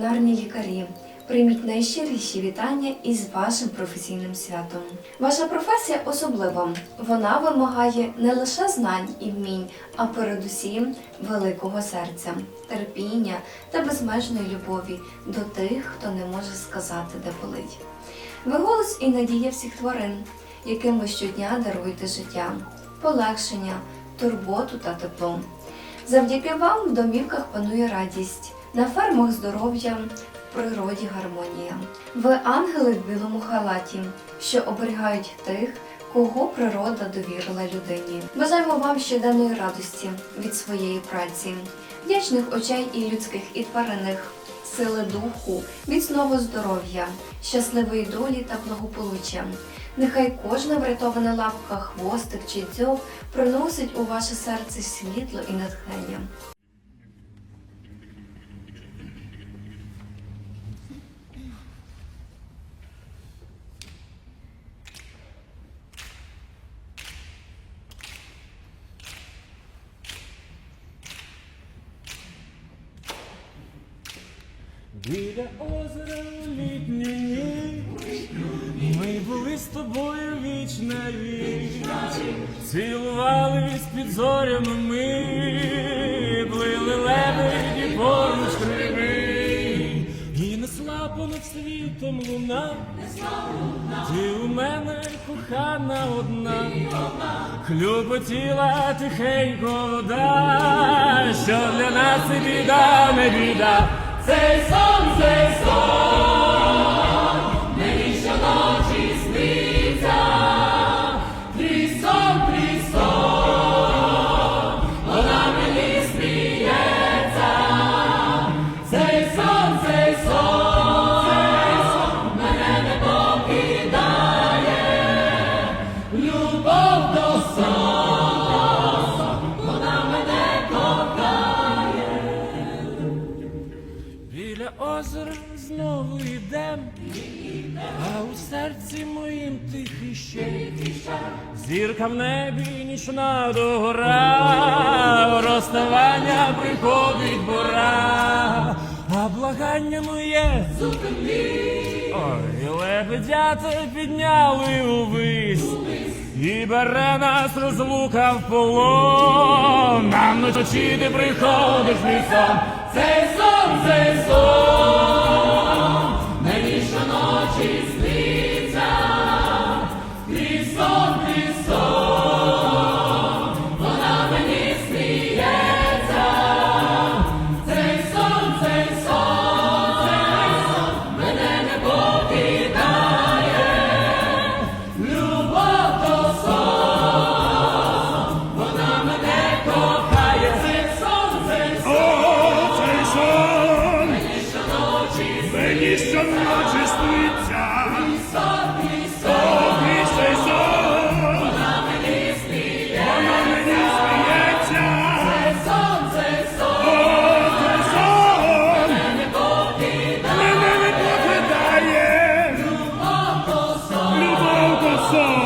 гарні лікарі. Прийміть найщиріші вітання із вашим професійним святом. Ваша професія особлива. Вона вимагає не лише знань і вмінь, а передусім великого серця, терпіння та безмежної любові до тих, хто не може сказати, де болить. Ви голос і надія всіх тварин, яким ви щодня даруєте життя, полегшення, турботу та тепло. Завдяки вам в домівках панує радість, на фермах здоров'я, в природі гармонія. Ви ангели в білому халаті, що оберігають тих, кого природа довірила людині. Бажаємо вам щоденної радості від своєї праці, вдячних очей і людських, і тваринних, сили духу, міцного здоров'я, щасливої долі та благополуччя. Нехай кожна врятована лапка, хвостик чи дзьоб приносить у ваше серце світло і натхнення. Біля озера у літню ніч Ми були з тобою віч на віч. Цілувались під зорями ми Плили лебеді поруч криви І несла понад світом луна. Ти у мене кохана одна. Хлюпотіла тихенько вода. Що для нас і біда, не біда Цей сон, цей сон, Біля знову йдем, а у серці моїм тихий ще. Зірка в небі нічна догора, розставання приходить пора, а благання моє. Ой, лебедята підняли увись, і бере нас розлука в полон. Нам ночі ти приходиш мій цей сон, цей сон, Yeah.